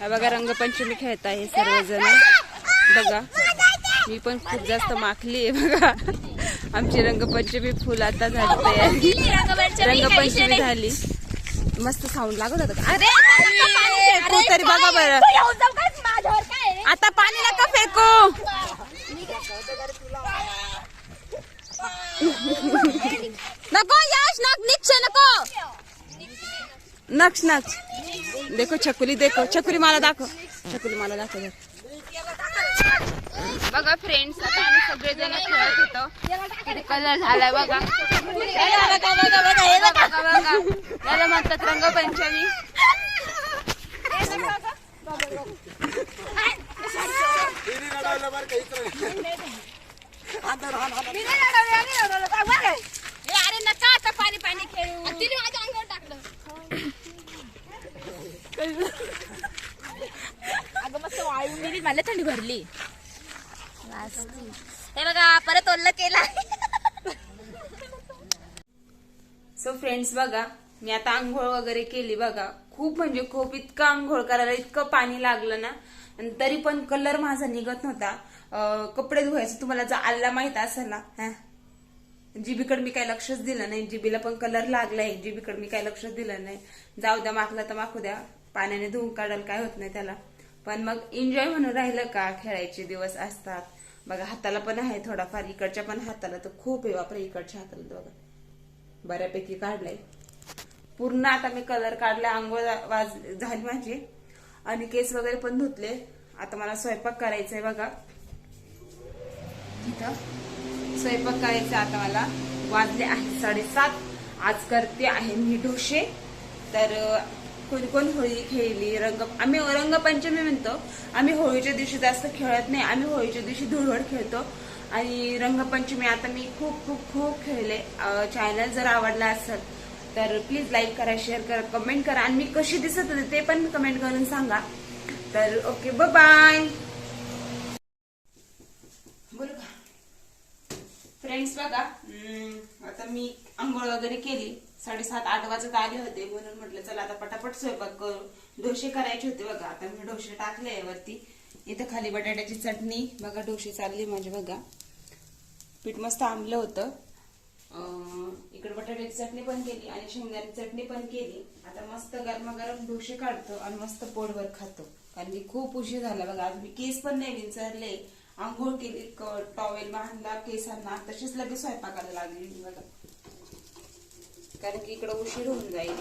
हा बघा रंगपंचमी खेळत आहे सर्वजण. बघा मी पण खूप जास्त माखली आहे बघा. आमची रंगपंचमी फुल आता झाली रंगपंचमी झाली. मस्त साऊंड लागत होता का? अरे फेकू तरी बघा बरं. आता पाणी नका फेकू. नको यश नक निच्छ नको नक्ष नक्ष देखो छकुली देखो छकुली मला दाखव छकुली मला दाखव. बघा फ्रेंड्स आता आम्ही सगळेजण खेळत होतो. कलर झालाय बघा. बघा बघा बघा हे बघा. बघा याला म्हणतात रंगपंचमी. ए, अरे नका आता पाणी पाणी खेळू तिने माझ्या अंगावर टाकलं अगं मस्त वाळून गेली मला थंडी भरली. हे बघा परत ओल्ल केला सो फ्रेंड्स बघा मी आता आंघोळ वगैरे केली बघा. खूप म्हणजे खूप इतकं आंघोळ करायला इतकं पाणी लागलं ना आणि तरी पण कलर माझा निघत नव्हता. कपडे धुवायचे तुम्हाला जर आल्ला माहीत असेल ना हा? जिबीकडे मी काही लक्षच दिलं नाही. जिबीला पण कलर लागलाय. जिबीकडे मी काही लक्षच दिलं नाही. जाऊ द्या माखला तर माखू द्या. पाण्याने धुवून काढायला काय होत नाही त्याला. पण मग एन्जॉय म्हणून राहिलं का? खेळायचे दिवस असतात. बघा हाताला पण आहे थोडाफार. इकडच्या पण हाताला तर खूप आहे बापरे इकडच्या हाताला बघा. बऱ्यापैकी काढलाय. पूर्ण आता मी कलर काढला आंघोळ वाज झाली माझी. आणि केस वगैरे पण धुतले. आता मला स्वयंपाक करायचा आहे बघा. तिथं स्वयंपाक करायचा आता मला. वाजले आहे साडेसात. आज करते आहे मी ढोसे तर कोण कोण होळी खेळली? रंग आम्ही रंगपंचमी म्हणतो. आम्ही होळीच्या दिवशी जास्त खेळत नाही. आम्ही होळीच्या दिवशी धुळवड खेळतो. आणि रंगपंचमी आता मी खूप खूप खूप खेळले. चॅनल जर आवडला असेल तर प्लीज लाईक करा शेअर करा कमेंट करा. आणि मी कशी दिसत होते ते पण कमेंट करून सांगा. तर ओके बाय बोलू का? फ्रेंड्स बघा. आता मी आंघोळ वगैरे केली. साडेसात आठ वाजत आले होते. म्हणून म्हटलं चला आता पटापट स्वयंपाक करू. डोसे करायचे होते बघा. आता मी डोसे टाकले वरती. इथं खाली बटाट्याची चटणी. बघा डोसे चालले माझे बघा. पीठ मस्त आंबलं होतं. इकडे बटाट्याची चटणी पण केली आणि शेंगदाची चटणी पण केली. आता मस्त गरमागरम डोसे काढतो आणि मस्त पोटभर खातो. कारण की खूप उशीर झाला बघा. आज मी केस पण नाही विचारले. आंघोळ केली टॉवेल बांधला केसांना. तशीच लगेच स्वयंपाकाला लागली बघा. कारण की इकडं उशीर होऊन जाईल.